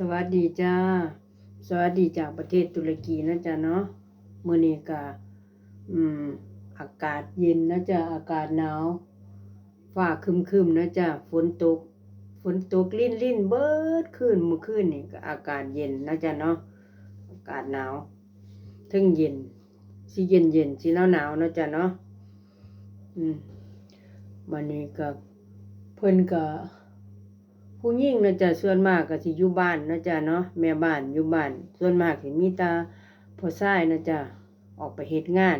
สวัสดีจ้า สวัสดีจากประเทศตุรกีนะจ๊ะเนาะมื้อนี้ก็อืม อากาศเย็นนะจ๊ะอากาศหนาวฟ้าครึมๆนะจ๊ะฝนตก ฝนตกลิ่นลิ่นๆเบิดคืนเมื่อคืนนี่ก็อากาศเย็นนะจ๊ะเนาะอากาศหนาวถึงเย็นสิเย็นเย็นสิหนาวหนาวๆนะจ๊ะเนาะอืมวันนี้ก็เพิ่นก็ ผู้หญิงนะจ๊ะส่วนมากก็สิอยู่บ้านนะจ๊ะเนาะแม่บ้านอยู่บ้าน ส่วนมากสิมีตาผู้ชายนะจ๊ะออกไปเฮ็ดงาน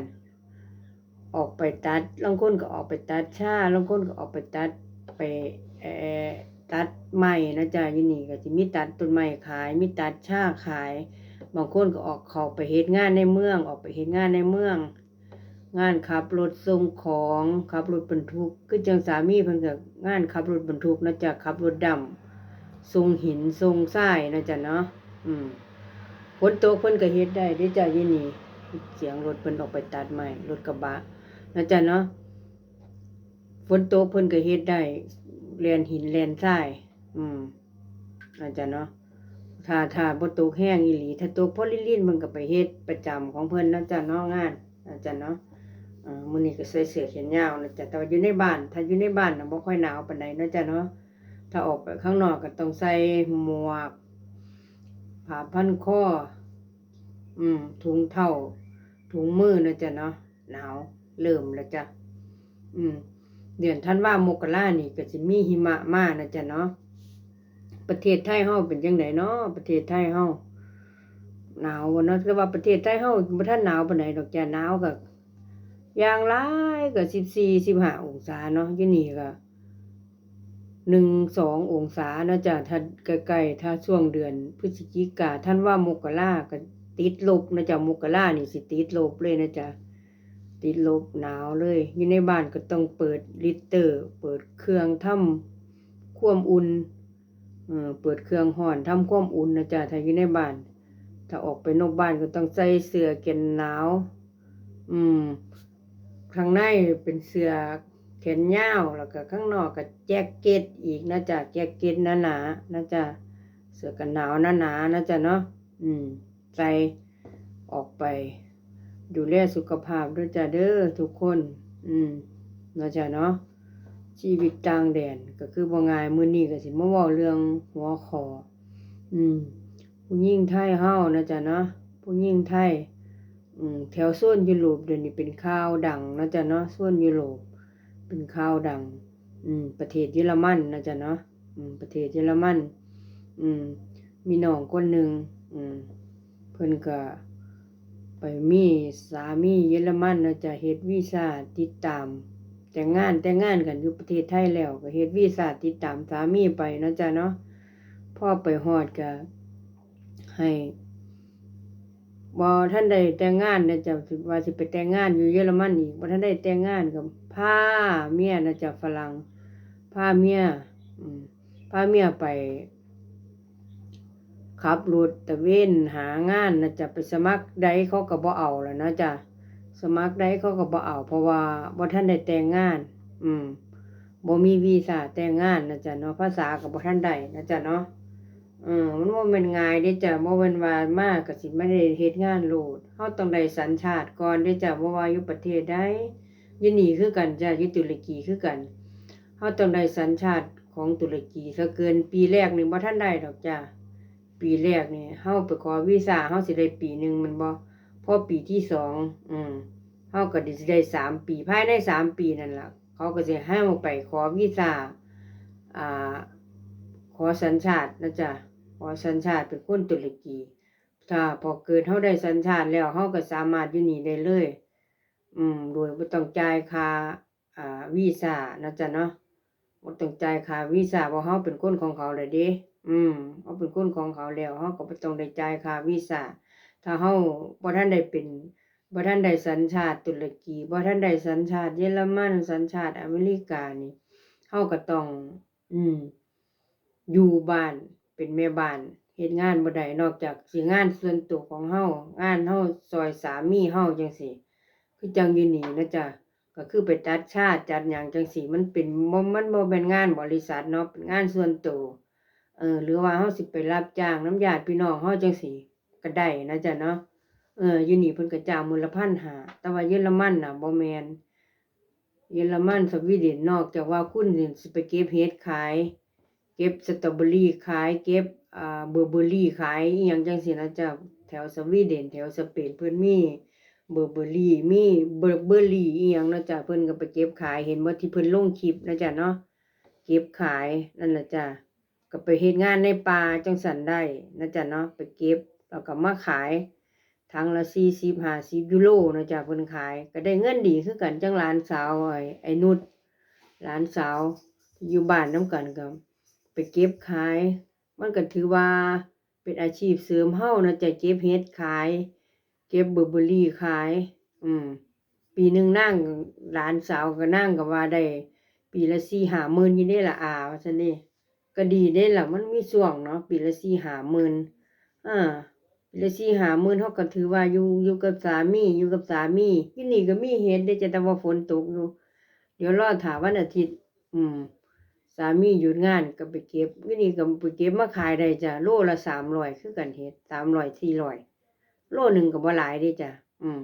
ออกไปตัดบางคนก็ออกไปตัดชาบางคนก็ออกไปตัดไปเอ่อตัดไม้นะจ๊ะยู่นี่ก็สิมีตัดต้นไม้ขาย มีตัดชาขาย บางคนก็ออกเข้าไปเฮ็ดงานในเมือง ออกไปเฮ็ดงานในเมือง งานขับรถส่งของขับรถบรรทุกคือจังสามีเพิ่นก็งานขับรถบรรทุกนะจ๊ะขับรถดำ ส่งหินส่งทรายนะจ๊ะเนาะอืมฝนตกเพิ่นก็เฮ็ดได้เด้อจ้ะยี่นี่เสียงรถเพิ่นออกไปตัดไม้รถกระบะนะจ๊ะเนาะฝนตกเพิ่นก็เฮ็ดได้แลนหินแลนทรายอืมนะจ๊ะเนาะถ้าถ้าบ่ตกแห้งอีหลี ถ้าตกพอลิ่นๆมันก็ไปเฮ็ดประจำของเพิ่นนะจ๊ะเนาะงานนะจ๊ะเนาะอ่ามื้อนี้ก็ใส่เสื้อแขนยาวนะจ๊ะแต่ว่าอยู่ในบ้าน ถ้าอยู่ในบ้านน่ะบ่ค่อยหนาวปานใดนะจ๊ะเนาะ ถ้าออกไปข้างนอกก็ต้องใส่หมวกผ้าพันคออืมถุงเท้าถุงมือนะจ๊ะเนาะหนาวเริ่มแล้วจ้ะอืม เดือนธันว่ามกรานี่ก็สิมีหิมะมานะจ๊ะเนาะประเทศไทยเฮาเป็นจังไดเนาะประเทศไทยเฮาหนาวบ่เนาะแต่ว่าประเทศไทยเฮาบ่ทันหนาวปานใดดอกจ้ะหนาวก็อย่างหลายก็สิบสี่สิบห้าองศาเนาะอยู่นี่ก็ หนึ่งสององศานาะจ้ะถ้าใกล้ๆถ้าช่วงเดือนพฤศจิกาท่านว่ามกราก็ติดลบนะจ๊ะมกรานี่สิติดลบเลยนะจ๊ะติดลบหนาวเลย อยู่ในบ้านก็ต้องเปิดลิตเตอร์ เปิดเครื่องทำความอุ่นเออเปิดเครื่องห่อนทำความอุ่นนะจ๊ะถ้าอยู่ในบ้าน ถ้าออกไปนอกบ้านก็ต้องใส่เสื้อแกันหนาว อืมข้างในเป็นเสื้อ ขนยาวแล้วก็ข้างนอกก็แจ็คเก็ตอีกนะจ๊ะแจ็คเก็ตหนาๆนะจ๊ะเสื้อกันหนาวหนาๆนะจ๊ะเนาะอืมใส่ออกไป ดูแลสุขภาพด้วยจ้ะเด้อทุกคน อืมนะจ๊ะเนาะชีวิตต่างแดนก็คือบ่ง่ายมื้อนี้ก็สิมาเว้าเรื่องหัวคออืมผู้หญิงไทยเฮานะจ๊ะเนาะผู้หญิงไทยอืมแถวโซนยุโรปเดี๋ยวนี้เป็นข่าวดังนะจ๊ะเนาะโซนยุโรป เป็นข่าวดัง อืม ประเทศเยอรมันนะจ๊ะเนาะอืม ประเทศเยอรมัน อืม มีน้องคนหนึ่งอืม เพิ่นก็ไปมีสามีเยอรมันนะจ๊ะเฮ็ดวีซ่าติดตาม แต่งงานแต่งงานกันอยู่ประเทศไทยแล้วก็เฮ็ดวีซ่าติดตามสามีไปนะจ๊ะเนาะพ่อไปฮอดก็ให้บ่ท่านได้แต่งงานนะจ๊ะว่าสิไปแต่งงานอยู่เยอรมันอีกบ่ท่านได้แต่งงานก็ พาเมียนะจ๊ะฝรั่งพาเมียอืมพาเมียไปขับรถตะเวนหางานนะจ๊ะไปสมัครใดเขาก็บ่เอาแล้วนะจ๊ะสมัครใดเขาก็บ่เอา เพราะว่าบ่ทันได้แต่งงาน อืมบ่มีวีซ่าแต่งงานนะจ๊ะเนาะภาษาก็บ่ทันได้นะจ๊ะเนาะอืมมันบ่แม่นง่ายเด้จ้ะบ่แม่นว่ามากก็สิไม่ได้เฮ็ดงานโลดเฮาต้องได้สัญชาติก่อนเด้จ้ะบ่ว่าอยู่ประเทศใด ยู่นี่คือกันจ้ะยู่ตุรกีคือกันเฮาต้องได้สัญชาติของตุรกีถ้าเกินปีแรกนี่บ่ทันได้ดอกจ้ะปีแรกนี่เฮาไปขอวีซ่าเฮาสิได้ปีหนึ่งมันบ่พอปีที่สองอืมเฮาก็สิได้สามปีภายในสามปีนั่นล่ะเขาก็สิให้เฮาไปขอวีซ่าอ่า ขอสัญชาตินะจ๊ะขอสัญชาติเป็นคนตุรกี ถ้าพอเกิดเฮาได้สัญชาติแล้วเฮาก็สามารถอยู่นี่ได้เลย อืมโดยบ่ต้องจ่ายค่าอ่าวีซ่านะจ๊ะเนาะบ่ต้องจ่ายค่าวีซ่าเพราะเฮาเป็นคนของเขาแล้วเด้อืมเฮาเป็นคนของเขาแล้วเฮาก็บ่ต้องได้จ่ายค่าวีซ่าถ้าเฮาบ่ทันได้เป็นบ่ทันได้สัญชาติตุรกีบ่ทันได้สัญชาติเยอรมันสัญชาติอเมริกานี่เฮาก็ต้อง อืม อยู่บ้านเป็นแม่บ้านเฮ็ดงานบ่ได้นอกจากสิงานส่วนตัวของเฮางานเฮาซอยสามีเฮาจังซี่ คือจังอยู่นี่นะจ๊ะก็คือไปจัดชาติจัดหยังจังซี่มันเป็นมันบ่แม่นงานบริษัทเนาะเป็นงานส่วนตัวเออหรือว่าเฮาสิไปรับจ้างน้ำญาติพี่น้องเฮาจังซี่ก็ได้นะจ๊ะเนาะเอออยู่นี่เพิ่นก็จ้างมื้อละ1,500แต่ว่าเยอรมันน่ะบ่แมนเยอรมันสวีเดนนอกจากว่าคุณสิไปเก็บเห็ดขาย เก็บสตรอเบอรี่ขาย เก็บอ่าเบอร์เบอรี่ขายอีหยังจังซี่นะจ๊ะแถวสวีเดนแถวสเปนเพิ่นมี เบอร์เบอรี่มีเบอร์เบอรี่อีหยังนะจ๊ะเพิ่นก็ไปเก็บขายเห็นบ่ที่เพิ่นลงคลิปนะจ๊ะเนาะเก็บขายนั่นล่ะจ้ะก็ไปเฮ็ดงานในป่าจังซั่นได้นะจ๊ะเนาะไปเก็บแล้วก็มาขายถังละ40 50ยูโรนะจ๊ะเพิ่นขาย ก็ได้เงินดีคือกันจังหลานสาวไอ้ไอ้นุชหลานสาวอยู่บ้านนํกันก็ไปเก็บขาย มันก็ถือว่าเป็นอาชีพเสริมเฮานะจ๊ะเก็บเห็ดขาย เก็บเบอร์เบอรี่ขาย อืม ปีหนึ่งนั่งหลานสาวก็นั่งก็ว่าได้ ปีละสี่หาหมื่นยู่ได้ละอาว่าซั่นนี่ก็ดีได้ละมันมีช่วงเนาะปีละสี่หาหมื่นอ่าปีละสี่หาหมื่นเฮาก็ถือว่าอยู่อยู่กับสามีอยู่กับสามีที่นี่ก็มีเห็ดได้แต่ว่าฝนตกอยู่เดี๋ยวรอถามวันอาทิตย์ อืม สามีหยุดงานก็ไปเก็บวินี่ก็ไปเก็บมาขายได้จ้ะโลละสามร้อยคือกันเฮ็ดสามร้อยสี่ร้อย โลหนึ่งก็บ่หลายด้จ้ะอืม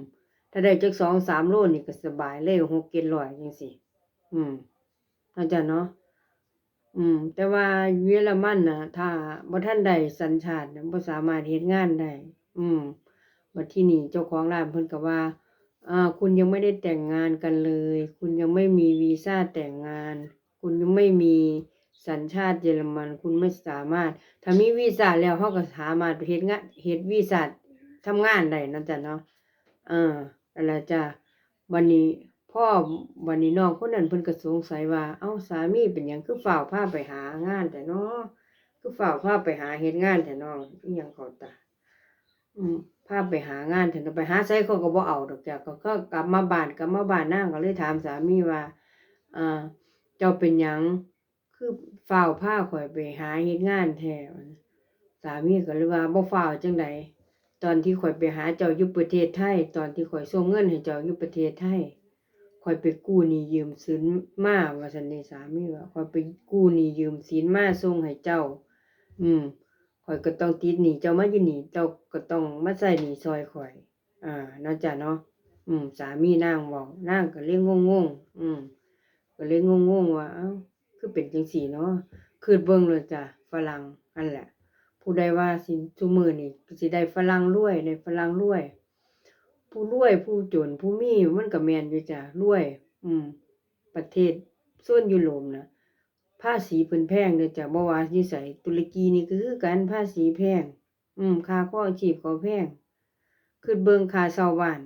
ถ้าได้จักสองสามโลนี่ก็สบายเลยหกเจ็ดร้อยจังซี่อืมอาจารย์เนาะอืม แต่ว่าเยอรมันนะถ้าบ่ทันได้สัญชาติบ่สามารถเฮ็ดงานได้อืมบัดที่นี่เจ้าของร้านเพิ่นก็ว่าอ่าคุณยังไม่ได้แต่งงานกันเลย คุณยังไม่มีวีซ่าแต่งงาน คุณยังไม่มีสัญชาติเยอรมัน คุณไม่สามารถ ถ้ามีวีซ่าแล้วเขาก็สามารถเฮ็ดงานเฮ็ดวีซ่า ทำงานได้เนาะจ้ะเนาะเออนั่นแหละจ้ะวันนี้พ่อวันนี้น้องคนนั้นเพิ่นก็สงสัยว่า เอ้าสามีเป็นหยังคือฝ้าวพาไปหางานแต่เนาะคือฝ้าวพาไปหาเฮ็ดงานแต่น้องอีหยังเขาตาอืมพาไปหางานเถอะไปหาไสเขาก็บ่เอาดอกจ้ะก็ก็กลับมาบ้านกลับมาบ้านนางก็เลยถามสามีว่าอ่าเจ้าเป็นหยังคือฝ้าวพาข่อยไปหาเฮ็ดงานแท้ว่านะสามีก็เลยว่าบ่ฟ้าวจังได ตอนที่ข่อยไปหาเจ้าอยู่ประเทศไทย ตอนที่ข่อยส่งเงินให้เจ้าอยู่ประเทศไทยข่อยไปกู้หนี้ยืมสินมาว่าซั่นเด้สามีว่าข่อยไปกู้หนี้ยืมสินมาส่งให้เจ้า อืมข่อยก็ต้องติดหนี้เจ้ามาอยู่นี่เจ้าก็ต้องมาใช้หนี้ซอยข่อย อ่าเนาะจ้ะเนาะอืม สามีนางเว้านางก็เลยงงๆอืม ก็เลยงงๆว่าเอ้าคือเป็นจังซี่เนาะคือเบิ่งเลยจ้ะฝรั่งนั่นแหละ ผู้ใดว่าสิซุมือนี้สิได้ฝรั่งรวยได้ฝรั่งรวย ผู้รวยผู้จนผู้มีมันก็แมนอยู่จ้ะรวย อืม ประเทศโซนยุโรปนะภาษีเพิ่นแพงเด้อจ้ะบ่ว่าอยู่ไสตุรกีนี่ก็คือกันภาษีแพง อืม ค่าครองชีพก็แพงคือเบิงค่าเช่าบ้าน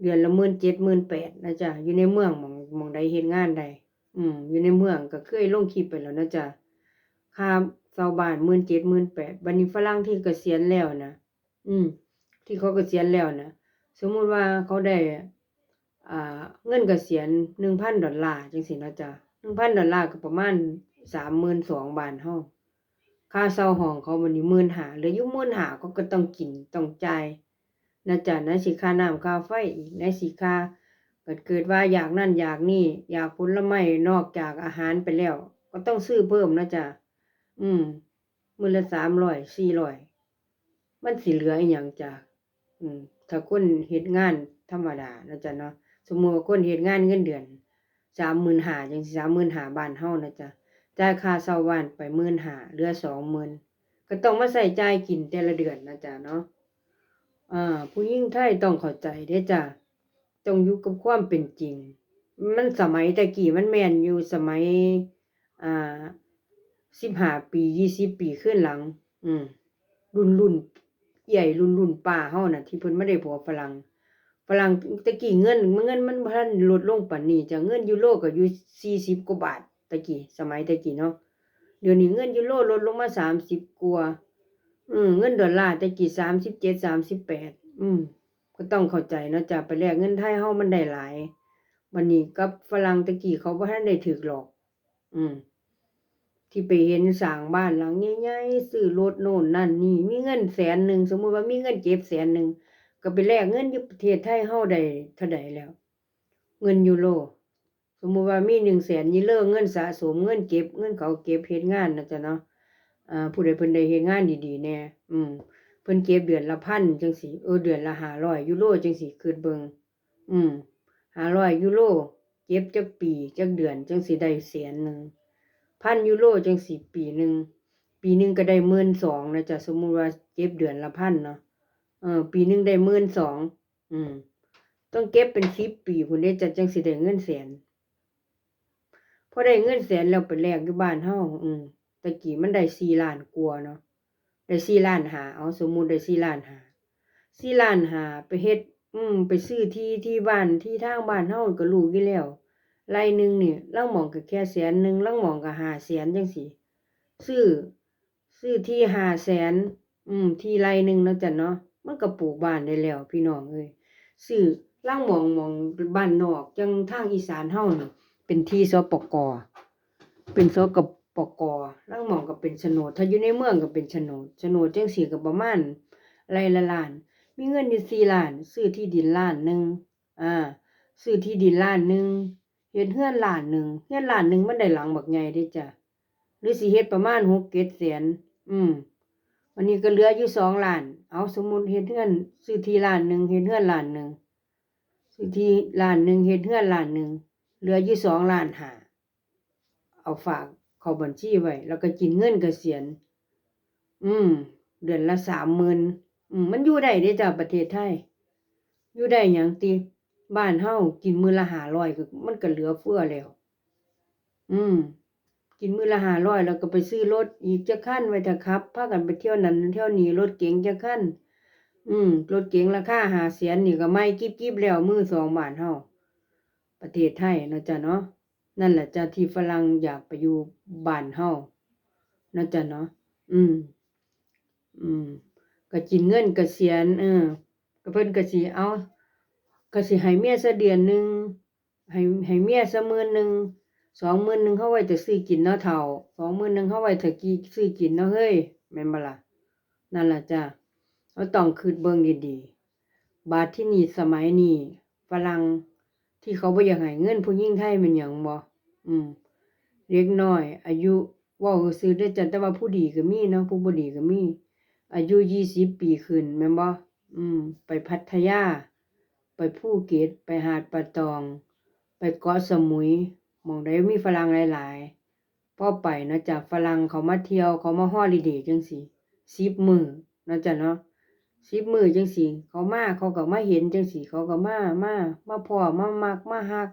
เดือนละ17,000 18,000นะจ๊ะอยู่ในเมืองหม้องหม้องใดเฮ็ดงานได้อืม อยู่ในเมืองก็เคยลงคลิปไปแล้วนะจ๊ะค่า เช่าบ้าน17,000 18,000บัดนี้ฝรั่งที่เกษียณแล้วนะอืม ที่เขาเกษียณแล้วนะสมมุติว่าเขาได้อ่าเงินเกษียณ1,000ดอลลาร์จังซี่เนาะจ้ะ1,000ดอลลาร์ก็ประมาณ32,000บาทเฮาค่าเช่าห้องเขาบัดนี้15,000เหลืออยู่15,000เขาก็ต้องกินต้องจ่ายนะจ๊ะไหนสิค่าน้ำค่าไฟอีกไหนสิค่าเกิดเกิดว่าอยากนั่นอยากนี่ อยากผลไม้นอกจากอาหารไปแล้ว ก็ต้องซื้อเพิ่มนะจ๊ะ อืมมื้อละ300 400มันสิเหลืออีหยังจ้ะอืม ถ้าคนเฮ็ดงานธรรมดานะจ๊ะเนาะสมมุติว่าคนเฮ็ดงานเงินเดือน35,000จังซี่35,000บ้านเฮานะจ๊ะจ่ายค่าเช่าบ้านไป15,000เหลือ20,000ก็ต้องมาใช้จ่ายกินแต่ละเดือนนะจ๊ะเนาะอ่า ผู้หญิงไทยต้องเข้าใจเด้จ้ะต้องอยู่กับความเป็นจริง มันสมัยแต่กี้มันแม่นอยู่สมัย อ่า 15ปี20ปีขึ้นหลัง อืม รุ่นรุ่นเอื้อยรุ่นรุ่นป้าเฮาน่ะ ที่เพิ่นมาได้ผัวฝรั่งฝรั่งต่กี้เงินเงินมันบ่ทันลดลงปานนี้จะเงินยูโรก็อยู่40กว่าบาทต่กี้สมัยต่กี้เนาะเดี๋ยวนี้เงินยูโรลดลงมา30กว่าอืมเงินดอลลาร์ต่กี้37 38อืม ก็ต้องเข้าใจนะจ้ะไปแลกเงินไทยเฮามันได้หลายบัดนี้กับฝรั่งต่กี้เขาบ่ทันได้ถูกหลอก อืม ที่ไปเห็นสร้างบ้านหลังใหญ่ๆซื้อรถโน่นนั่นนี่มีเงินแสนหนึ่งสมมุติว่ามีเงินเก็บแสนหนึ่งก็ไปแลกเงินอยู่ประเทศไทยเฮาได้เท่าใดแล้ว เงินยูโรสมมุติว่ามี100,000ยูโรเงินสะสมเงินเก็บเงินเขาเก็บเฮ็ดงานนะจ๊ะเนาะอ่าผู้ใดเพิ่นได้เฮ็ดงานดีๆแน่อืมเพิ่นเก็บเดือนละพันจังซี่เออเดือนละ500ยูโรจังซี่คิดเบิงอืม500ยูโรเก็บจักปีจักเดือนจังสิได้แสนหนึ่ง พันยูโรจังสิปีหนึ่งปีหนึ่งก็ได้12,000นะจ๊ะสมมุติว่าเก็บเดือนละพันเนาะเออปีหนึ่งได้12,000อืม ต้องเก็บเป็น10ปีพุ่นเด้จะจังสิได้เงินแสนพอได้เงินแสนแล้วไปแลกอยู่บ้านเฮาอืมตะกี้มันได้สี่ล้านกว่าเนาะได้สี่ล้านหาเอาสมมุติได้สี่ล้านหาสี่ล้านหาไปเฮ็ด อืม ไปซื้อที่ที่บ้านที่ทางบ้านเฮาก็รู้อยู่แล้ว ไร่หนึ่งนี่ลางหมองก็แค่แสนหนึ่งลางหมองก็หาแสนจังซี่ซื้อซื้อที่หาแสนอืม ที่ไร่หนึ่งนะจ้ะเนาะมันก็ปลูกบ้านได้แล้ว พี่น้องเอ้ยซื้อลางหมองหมองบ้านนอกจังทางอีสานเฮานี่เป็นที่สปกเป็นสกปกล่างหมองก็เป็นโฉนดถ้าอยู่ในเมืองก็เป็นโฉนดโฉนดจังสี่ก็ประมาณไร่ละล้าน มีเงินอยู่สี่ล้าน ซื้อที่ดินล้านหนึ่งอ่า ซื้อที่ดินล้านหนึ่ง เฮ็ดเฮือนล้านหนึ่งเฮือนล้านหนึ่งมันได้หลังบักใหญ่ด้จ้ะหรือสิเฮ็ดประมาณหกเจ็ดแสนอืมวันนี้ก็เหลืออยู่สองล้าน เอาสมมุติเฮ็ดเฮือนซื้อที่ล้านหนึ่งเฮ็ดเฮือนล้านหนึ่งซื้อที่ล้านหนึ่งเฮ็ดเฮือนล้านหนึ่งเหลืออยู่สองล้านหาเอาฝากเข้าบัญชีไว้แล้วก็กินเงินเกษียณอืม เดือนละสามหมื่นอืมมันอยู่ได้เด้จ้ะประเทศไทย อยู่ได้หยังติ บ้านเฮากินมื้อละห้าร้อยก็มันก็เหลือเฟือแล้ว อืม กินมื้อละห้าร้อยแล้วก็ไปซื้อรถอีกจักคันไว้เถ้าขับพากันไปเที่ยวนั้นเที่ยวนี้รถเก๋งจักคันอืมรถเก๋งราคาหาแสนนี่ก็ไม่กิ๊บแล้วมือสองบ้านเฮาประเทศไทยเนาะจ้ะเนาะนั่นแหละจ้ะที่ฝรั่งอยากไปอยู่บ้านเฮาเนาะจ้ะเนาะอืม อืมก็กินเงินกเกษียณเออก็เพิ่นก็สิเอา ก็สิให้เมียซะเดือนหนึ่งให้ให้เมียซะมื่นหนึ่งสองมื่นหนึ่งเฮาไว้แต่ซื้อกินเนาะเฒ่าสองมื่นหนึ่งเฮาไว้ถ้ากิซื้อกินเนาะเฮ้ยแม่นบ่ล่ะนั่นล่ะจ้ะเราต้องคิดเบิ่งดีๆบาดที่นี่สมัยนี้ฝรั่งที่เขาบ่อยากให้เงินผู้หญิงไทยม่นหยังบ่อืมเด็กน้อย อายุว้าซื่อๆเด้จ้ะแต่ว่าผู้ดีก็มีเนาะผู้บ่ดีก็มีอายุ20ปีขึ้นแม่นบ่อืม ไปพัทยา ไปภูเก็ตไปหาดป่าตอง ไปเกาะสมุยมองใดมีฝรั่งหลายๆพ่อไปนะจ้ะฝรั่งเขามาเที่ยวเขามาฮอลิเดย์จังซี่10มื้อนะจ้ะเนาะสิบมือจังซี่เขามาเขาก็มาเห็นจังซี่เขาก็มามามาพ้อมามักมาฮัก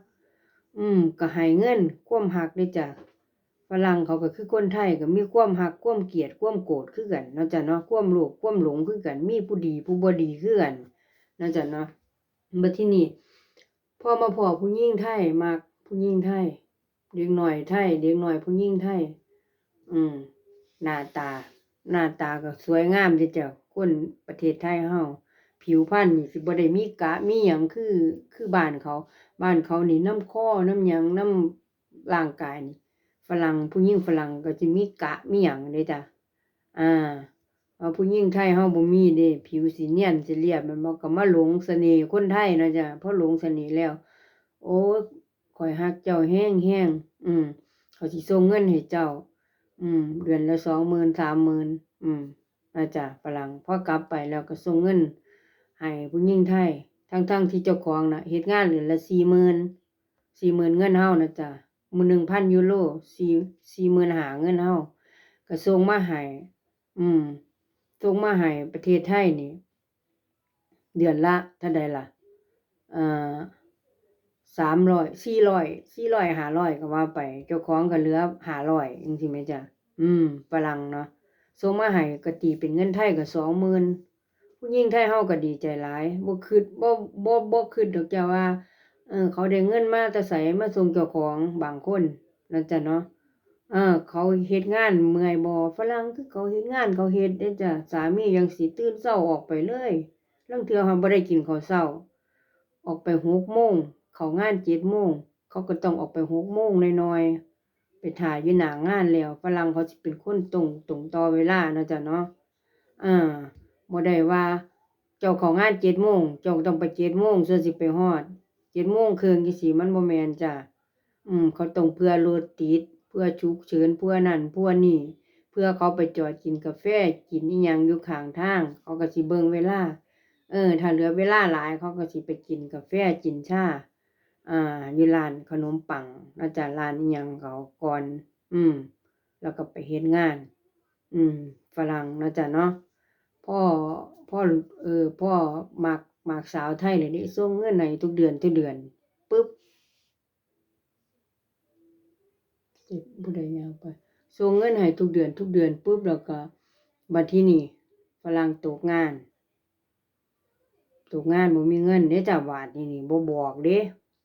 อืมก็ให้เงินความฮักเด้จ้ะฝรั่งเขาก็คือคนไทยก็มีความฮักความเกลียดความโกรธคือกันนะจ้ะเนาะความโลภความหลงคือกัน มีผู้ดีผู้บ่ดีคือกันนะจ้ะเนาะ บัดที่นี้พอมาพอผู้หญิงไทยมักผู้หญิงไทยเด็กน้อยไทยเด็กน้อยผู้หญิงไทย อืม หน้าตา หน้าตาก็สวยงามเด้จ้ะคนประเทศไทยเฮาผิวพรรณนี่สิบ่ได้มีกะมีหยังคือคือบ้านเขา บ้านเขานี่น้ำคอน้ำหยังน้ำร่างกายนี่ฝรั่งผู้หญิงฝรั่งก็สิมีกะมีหยังเด้จ้ะอ่า เอาผู้หญิงไทยเฮาบ่มีเด้ผิวสิเนียนสิเรียบแมันบ่ก็มาหลงเสน่ห์คนไทยนะจ้ะพอหลงเสน่ห์แล้ว โอ้ข้อยฮักเจ้าแฮงๆอืมเขาสิส่งเงินให้เจ้า อืม เดือนละ20,000 30,000อืมนะจ้ะฝรั่งพอกลับไปแล้วก็ส่งเงินให้ผู้หญิงไทย ทั้งๆที่เจ้าของน่ะเฮ็ดงานเดือนละ40,000 40,000เงินเฮานะจ้ะมื้อ1,000ยูโร4 45,000เงินเฮาก็ส่งมาให้อืม ส่งมาให้ประเทศไทยนี่ เดือนละเท่าใดล่ะเอ่อ300 400 400 500ก็ว่าไป เจ้าของก็เหลือ500จังซี่แหมจ้ะอืมฝรั่งเนาะส่งมาให้ก็ตีเป็นเงินไทยก็20,000ผู้หญิงไทยเฮาก็ดีใจหลายบ่คิดบ่บ่บ่คิดดอกจ้ะว่าเออเขาได้เงินมาแต่ไสมาส่งเจ้าของบางคนนั่นจ้ะเนาะ เออ เขาเฮ็ดงานเมื่อยบ่ฝรั่งคือเขาเฮ็ดงานเขาเฮ็ดเด้จ้ะสามียังสิตื่นเช้าออกไปเลยลางเทื่อเขาบ่ได้กินข้าวเช้า ออกไป6โมงเข้างาน7โมงเขาก็ต้องออกไป6โมงหน่อยๆไปท่าอยู่หน้างานแล้วฝรั่งเขาสิเป็นคนตรงตรงต่อเวลาเนาะจ้ะเนาะอ่าบ่ได้ว่าเจ้าข้างาน7โมงเจ้าต้องไป7โมงส่วนสิไปฮอด7โมงครึ่งจังซี้มันบ่แม่นจ้ะอืมเขาต้องเผื่อรถติด เผื่อฉุกเฉินเผื่อนั่นเผื่อนี่ เพื่อเขาไปจอดกินกาแฟกินอีหยังอยู่ข้างทาง เขาก็สิเบิ่งเวลา เออ ถ้าเหลือเวลาหลายเขาก็สิไปกินกาแฟกินชาอ่าอยู่ร้านขนมปังแล้วจะร้านอีหยังเขาก่อน อืม แล้วก็ไปเฮ็ดงาน อืมฝรั่งเนาะจ้ะเนาะพ่อพ่อเออพ่อมักมักสาวไทยเลยนี่ส่งเงินให้ทุกเดือนทุกเดือนปึ๊บ สิผู้ใดยาวไปส่งเงินให้ทุกเดือน ทุกเดือนปุ๊บแล้วก็บัดทีนี้ฝรั่งตกงานตกงานบ่มีเงินเด้จ้ะบาดนี้นี่บ่บอกเด้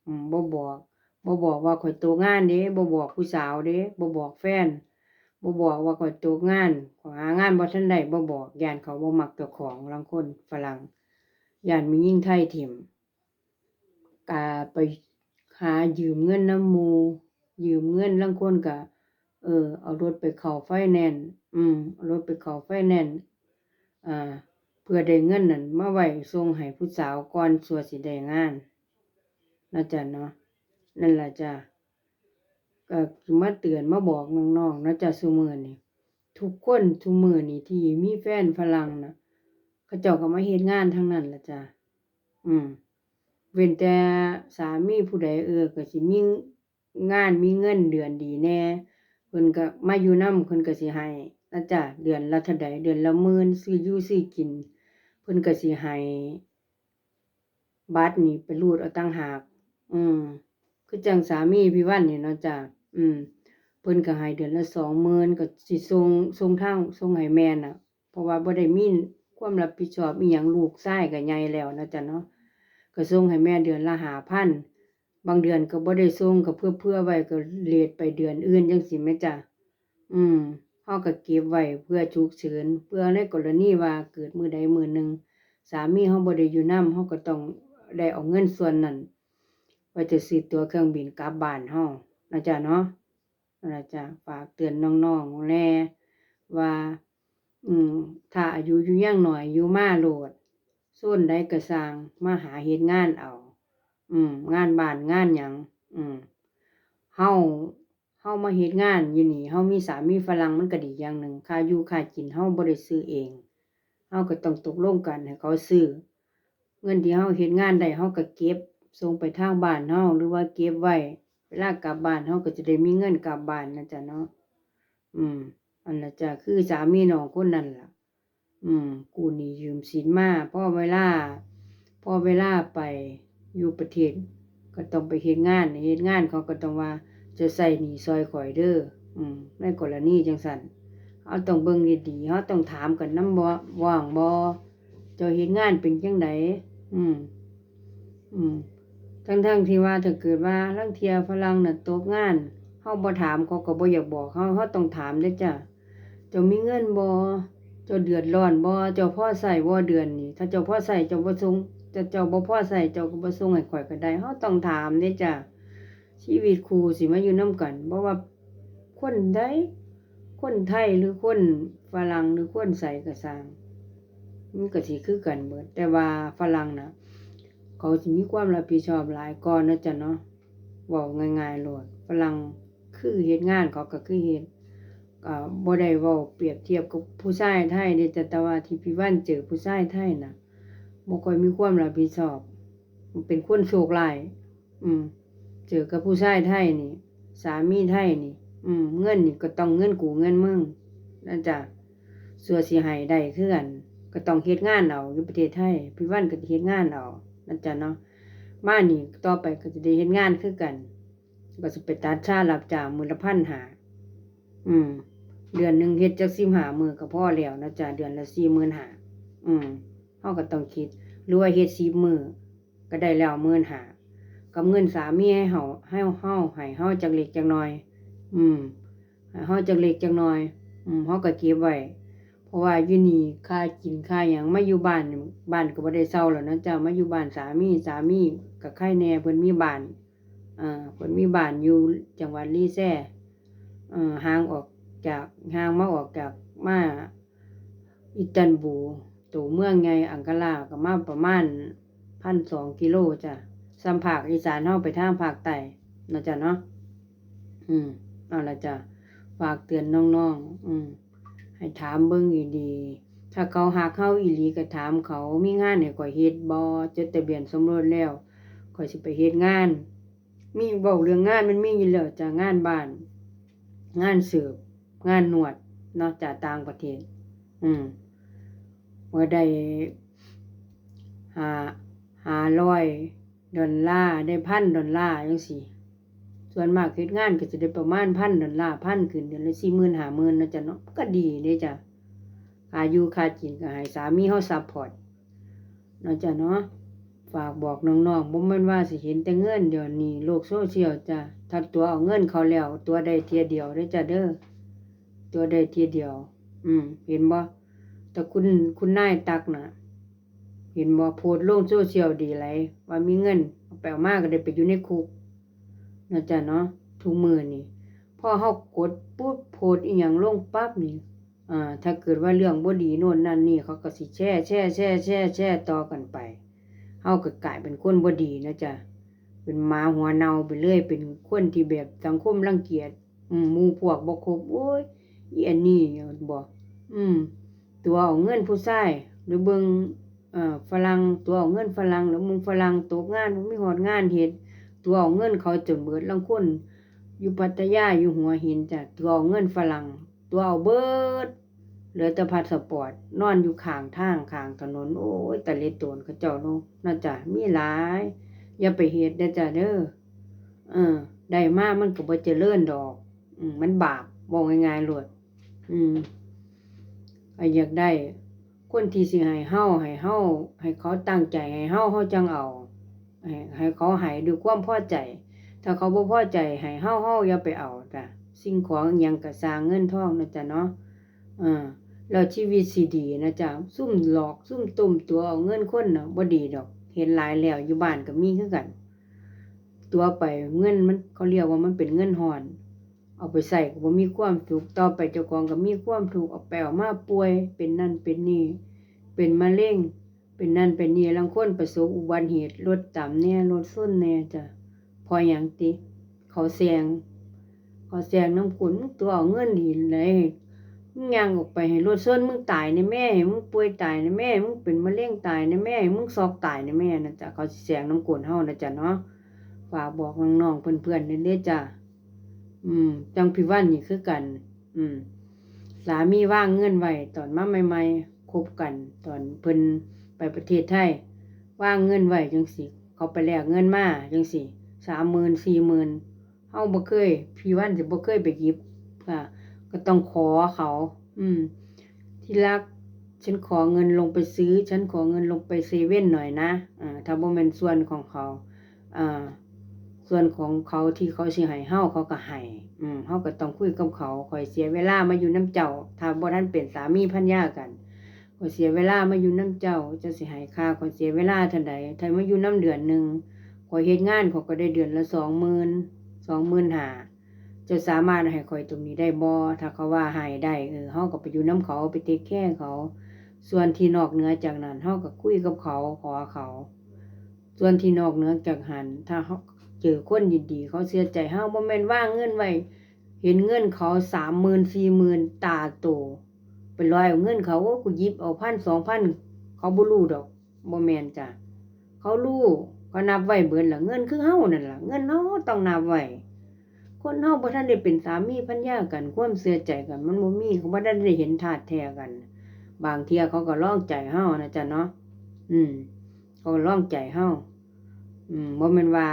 อืมบ่บอกบ่บอกว่าข่อยตกงานเด้บ่บอกผู้สาวเด้บ่บอกแฟนบ่บอกว่าข่อยตกงานขอหางานบ่ทันได้บ่บอกย้านเขาบ่มักเจ้าของลางคนฝรั่งย้านมีหญิงไทยถิ่มก็ไปหายืมเงินน้ำมู ยืมเงินลางคนก็เออ เอารถไปเข้าไฟแนนซ์อืมเอารถไปเข้าไฟแนนซ์อ่า เพื่อได้เงินนั่นมาไว้ส่งให้ผู้สาวก่อนสัวสิได้งานนะจ๊ะเนาะนั่นล่ะจ้ะก็มาเตือนมาบอกน้องๆนะจ๊ะซุมื้อนี้ทุกคนซุมื้อนี้ที่มีแฟนฝรั่งนะเขาเจ้าก็มาเฮ็ดงานทั้งนั้นล่ะจ้ะอืมเว้นแต่สามีผู้ใดเออก็สิมี งานมีเงินเดือนดีแน่เพิ่นก็มาอยู่นำเพิ่นก็สิให้นะจ๊ะเดือนละเท่าใดเดือนละหมื่นซื้ออยู่ซื้อกิน เพิ่นก็สิให้บัตรนี่ไปรูดเอาต่างหาก อืม คือจังสามีพี่วันนี่เนาะจ้ะอืม เพิ่นก็ให้เดือนละ20,000ก็สิส่งส่งทางส่งให้แม่น่ะ เพราะว่าบ่ได้มีความรับผิดชอบอิหยังลูกชายก็ใหญ่แล้วนะจ๊ะเนาะก็ส่งให้แม่เดือนละ5,000 บางเดือนก็บ่ได้ส่งก็เพื่อๆไว้ก็เลทไปเดือนอื่นจังซี้แหมจ้ะอืมเราก็เก็บไว้เพื่อฉุกเฉินเพื่อในกรณีว่าเกิดมือใดมือหนึ่งสามีเราบ่ได้อยู่นำเราก็ต้องได้เอาเงินส่วนนั้นไว้จะซื้อตั๋วเครื่องบินกลับบ้านเรานะจ๊ะเนาะนะจ้ะฝากเตือนน้องๆแน่ว่า อืมถ้าอายุอยู่ยังหน้อยอยู่มาโลดโซนใดก็สร้างมาหาเฮ็ดงานเอา อืม งานบ้านงานหยังอืมเฮาเฮามาเฮ็ดงานอยู่นี่เฮามีสามีฝรั่งมันก็ดีอย่างหนึ่งค่าอยู่ค่ากินเฮาบ่ได้ซื้อเองเฮาก็ต้องตกลงกันให้เขาซื้อ เงินที่เฮาเฮ็ดงานได้เฮาก็เก็บส่งไปทางบ้านเฮาหรือว่าเก็บไว้ เวลากลับบ้านเฮาก็จะได้มีเงินกลับบ้านนะจ๊ะเนาะอืม อันน่ะจ้ะคือสามีน้องคนนั้นล่ะ อืม กูนี้ยืมสินมาพ่อเวลาพ่อเวลาไป อยู่ประเทศก็ต้องไปเฮ็ดงานเฮ็ดงานเขาก็ต้องว่าจะใช้หนีซอยข่อยเด้ออืมในกรณีจังซั่นเฮาต้องเบิ่งดีๆเฮาต้องถามกันนำบ่ว่างบ่เจ้าเฮ็ดงานเป็นจังไดอืมอืมทั้งๆที่ว่าถ้าเกิดว่าลางเทียฝรั่งน่ะตกงานเฮาบ่ถามเขาก็บ่อยากบอกเฮาเฮาต้องถามเด้จ้ะเจ้ามีเงินบ่เจ้าเดือดร้อนบ่เจ้าพอใช้บ่เดือนนี้ ถ้าเจ้าพอใช้เจ้าบ่ส่ง ถ้าเจ้าบ่พอใช้เจ้าก็บ่ส่งให้ข้อยก็ได้เฮาต้องถามเด้จ้ะชีวิตครูสิมาอยู่นํกันบ่ว่าคนใดคนไทยหรือคนฝรั่งหรือคนไสก็สร้างมันก็สิคือกันเบิดแต่ว่าฝรั่งน่ะเขาสิมีความรับผิดชอบหลายก่อนนะจ๊ะเนาะเว้าง่ายๆโลดฝรั่งคือเฮ็ดงานเขาก็คือเฮ็ดก็บ่ได้เว้าเปรียบเทียบกับผู้ชายไทยเดะจ้ะแต่ว่าที่พี่วันเจอผู้ชายไทยน่ะ บ่ค่อยมีความรับผิดชอบ เป็นคนโชคร้าย อืม เจอกับผู้ชายไทยนี่ สามีไทยนี่ อืม เงินนี่ก็ต้องเงินกูเงินมึงนั่นจ้ะสัวสิให้ได้คือกัน ก็ต้องเฮ็ดงานเอาอยู่ประเทศไทยพี่วันก็เฮ็ดงานเอานั่นจ้ะเนาะมานี่ต่อไปก็จะได้เฮ็ดงานคือกัน ก็สิไปตัดชารับจ้างมื้อละ1,500อืม เดือนหนึ่งเฮ็ดจัก15มื้อก็พอแล้วนะจ้ะเดือนละ45,000อืม เฮาก็ต้องคิดหรือว่าเฮ็ด10มือก็ได้แล้ว15,000กับเงินสามีให้เฮาให้เฮาให้เฮาจักเล็กจักน้อย อืมให้เฮาจักเล็กจักน้อย อืมเฮาก็เก็บไว้เพราะว่าอยู่นี่ค่ากินค่าหยังมาอยู่บ้านบ้านก็บ่ได้เซาแล้วนะจ้ะมาอยู่บ้านสามีสามีก็ใครแหน่เพิ่นมีบ้านอ่าเพิ่นมีบ้านอยู่จังหวัดลีแซ่เอ่อห่างออกจากห่างมาออกจากมาอิสตันบูล ตัวเมืองใหญ่อังการาก็มาประมาณ1,200กิโลจ้ะซ้ำภาคอีสานเฮาไปทางภาคใต้นะจ้ะเนาะอืมเอาละจ้ะฝากเตือนน้องๆอืมให้ถามเบิ่งอีดีถ้าเขาหักเฮาอีหลีก็ถามเขามีงานให้ข่อยเฮ็ดบ่จดทะเบียนสมรสแล้วข่อยสิไปเฮ็ดงาน มีเว้าเรื่องงานมันมีอยู่แล้วจ้ะงานบ้าน งานเสิร์ฟงานนวดนาะจากต่างประเทศ อืม ว่าได้หาหาร้อยดอลลาร์ได้พันดอลลาร์จังซี่ ส่วนมากเฮ็ดงานก็จะได้ประมาณพันดอลลาร์พันขึ้นเดือนละสี่หมื่นห้าหมื่นนะจ๊ะเนาะก็ดีเด้จ้ะค่ายูค่ากินก็ให้สามีเฮาซัพพอร์ตเนาะจ้ะเนาะฝากบอกน้องๆบ่แม่นว่าสิเห็นแต่เงินเดี๋ยวนี้โลกโซเชียลจ้ะถ้าตัวเอาเงินเขาแล้ว ตัวได้เทียเดียวเด้จ้ะเด้อตัวได้เทียเดียว อืมเห็นบ่ แต่คุณคุณนายตักน่ะ เห็นบ่โพสต์ลงโซเชียลดีหลายว่ามีเงินเอาไปเอามาก็ได้ไปอยู่ในคุกนะจ๊ะเนาะทุกมือนี่พอเฮากดปุ๊บโพสต์อีหยังลงปั๊บนี่อ่าถ้าเกิดว่าเรื่องบ่ดีโน่นนั่นนี่เขาก็สิแช่แช่แช่แช่แช่ต่อกันไปเฮาก็กลายเป็นคนบ่ดีนะจ๊ะเป็นหมาหัวเน่าไปเรื่อยเป็นคนที่แบบสังคมรังเกียจอืมหมู่พวกบ่ครบโอ้ยอีอันนี้บ่อืม ตัวเอาเงินผู้ชายหรือเบิงเอ่อฝรั่งตัวเอาเงินฝรั่งแล้วมึงฝรั่งตกงานบ่มีฮอดงานเฮ็ดตัวเอาเงินเขาจนเบิดลางคนอยู่ปัตตยาอยู่หัวหินจ้ะตัวเอาเงินฝรั่งตัวเอาเบิดเหลือแต่พาสปอร์ตนอนอยู่ข้างทางข้างถนนโอ้ยตะเลตนเขาเจ้าเนาะน่าจะมีหลาย อย่าไปเฮ็ดเด้อจ้ะเด้อเออได้มามันก็บ่เจริญดอก อืมมันบาปบอกง่ายๆโลดอืม ไอ้อยากได้ คนที่สิให้เฮาให้เฮาให้เขาตั้งใจให้เฮาเฮาจังเอาให้ให้เขาใหายด้วยความพอใจ ถ้าเขาบ่พอใจให้เฮาเฮาอย่าไปเอาจ้ะสิ่งของอยังก็สร้างเงินทองนะจ๊ะเนาะอ่าแล้วชีวิตสิดีนะจ๊ะซุ่มหลอกซุ่มตุ่มตัวเอาเงินคนน่ะบ่ดีดอก เห็นหลายแล้วอยู่บ้านก็มีคือกัน ตัวไปเงินมันเขาเรียกว่ามันเป็นเงินหอน เอาไปใส่ก็บ่มีความสุขต่อไปเจ้าของก็มีความทุกข์เอาไปเอามาป่วย เป็นนั่นเป็นนี่เป็นมะเร็งเป็นนั่นเป็นนี่ลางคนประสบอุบัติเหตุรถต่ำเนี่ยรถส้นเนี่ยจ้ะพออย่างติเขาแซงเขาแซงน้ำกุนตัวเอาเงินดีเลยมึงย่างออกไปให้รถส้นมึงตายในแม่ให้มึงป่วยตายในแม่มึงเป็นมะเร็งตายในแม่ให้มึงซอกตายในแม่นะจ๊ะเขาสิแซงน้ำกุนเฮานะจ๊ะเนาะฝากบอกน้องๆเพื่อนๆเด้อจ้ะ อืม จังพี่วันนี่คือกัน อืม สามีว่างเงินไว้ตอนมาใหม่ๆคบกัน ตอนเพิ่นไปประเทศไทยว่างเงินไว้จังสิเขาไปแลกเงินมาจังสิสามหมื่นสี่หมื่นเฮาบ่เคย พี่วันสิบ่เคยไปหยิบค่ะ ก็ต้องขอเขา อืม ที่รักฉันขอเงินลงไปซื้อ ฉันขอเงินลงไปเซเว่นหน่อยนะ อ่า ถ้าบ่แม่นส่วนของเขา อ่า ส่วนของเขาที่เขาสิให้เฮาเขาก็ให้อืมเฮาก็ต้องคุยกับเขาคอยเสียเวลามาอยู่น้ำเจ้า ถ้าบ่ทันเป็นสามีภรรยากันข้อยเสียเวลามาอยู่น้ำเจ้าจะสิให้ค่าข้อยเสียเวลาเท่าใดถ้ามาอยู่น้ำเดือนหนึ่งข้อยเฮ็ดงานเข้อยก็ได้เดือนละสองหมื่นสองหมื่นหาจะสามารถให้ข้อยตรงนี้ได้บ่ถ้าเขาว่าให้ได้เออเฮาก็ไปอยู่น้ำเขาไปเทคแค่เขา ส่วนที่นอกเหนือจากนั้นเฮาก็คุยกับเขาขอเขา ส่วนที่นอกเหนือจากหันถ้า เจอคนดีๆ เขาเสียใจเฮาบ่แม่นว่างเงินไว้เห็นเงินเขาสามหมื่นสี่หมื่นตาโตไปลอยเอาเงินเขาว่ากูหยิบเอาพันสองพันเขาบ่รู้ดอกบ่แม่นจ้ะเขารู้เขานับไว้เบิดละเงินคือเฮานั่นล่ะเงินเฮาต้องนับไว้คนเฮาบ่ทันได้เป็นสามีภรรยากันความเชื่อใจกัน มันบ่มีเขาบ่ทันได้เห็นธาตุแท้กัน บางเที่ยเขาก็ลองใจเฮานะจ๊ะเนาะอืมเขาก็ลองใจเฮาอืมบ่แม่นว่า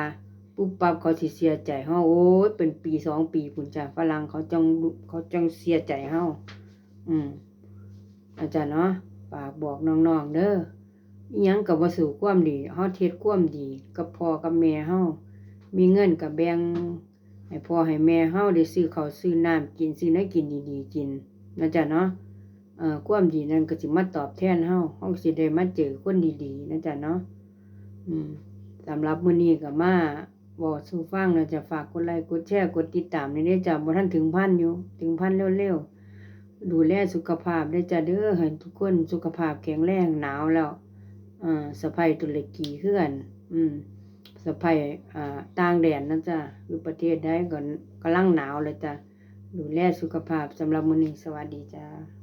ปุ๊บปั๊บเขาสิเสียใจเฮาโอ้ยเป็นปีสองปีพุ่นจ้ะฝรั่งเขาจังเขาจังเสียใจเฮาอืมอาจารย์เนาะฝากบอกน้องๆเด้ออิหยังก็บ่สู่ความดีเฮาเฮ็ดความดีกับพ่อกับแม่เฮามีเงินก็แบ่งให้พ่อให้แม่เฮาได้ซื้อข้าวซื้อน้ำกินซื้อน้ำกินดีๆกินนะจ๊ะเนาะเอ่อความดีนั้นก็สิมาตอบแทนเฮาเฮาสิได้มาเจอคนดีๆนะจ๊ะเนาะอืมสำหรับมื้อนี้ก็มา บอกสู่ฟังนะจะฝากกดไลค์กดแชร์กดติดตามในี่เด้อจ้ะบ่ทันถึงพันอยู่ ถึงพันเร็วๆดูแลสุขภาพได้จ้ะเด้อให้ทุกคนสุขภาพแข็งแรงหนาวแล้วอ่าสะใภ้ตุรกีคือน อืมสะใภ้อ่าต่างแดนนะจ๊ะอยู่ประเทศใดก็กำลังหนาวเลยจ้ะดูแลสุขภาพสำหรับมื้อนี้สวัสดีจ้า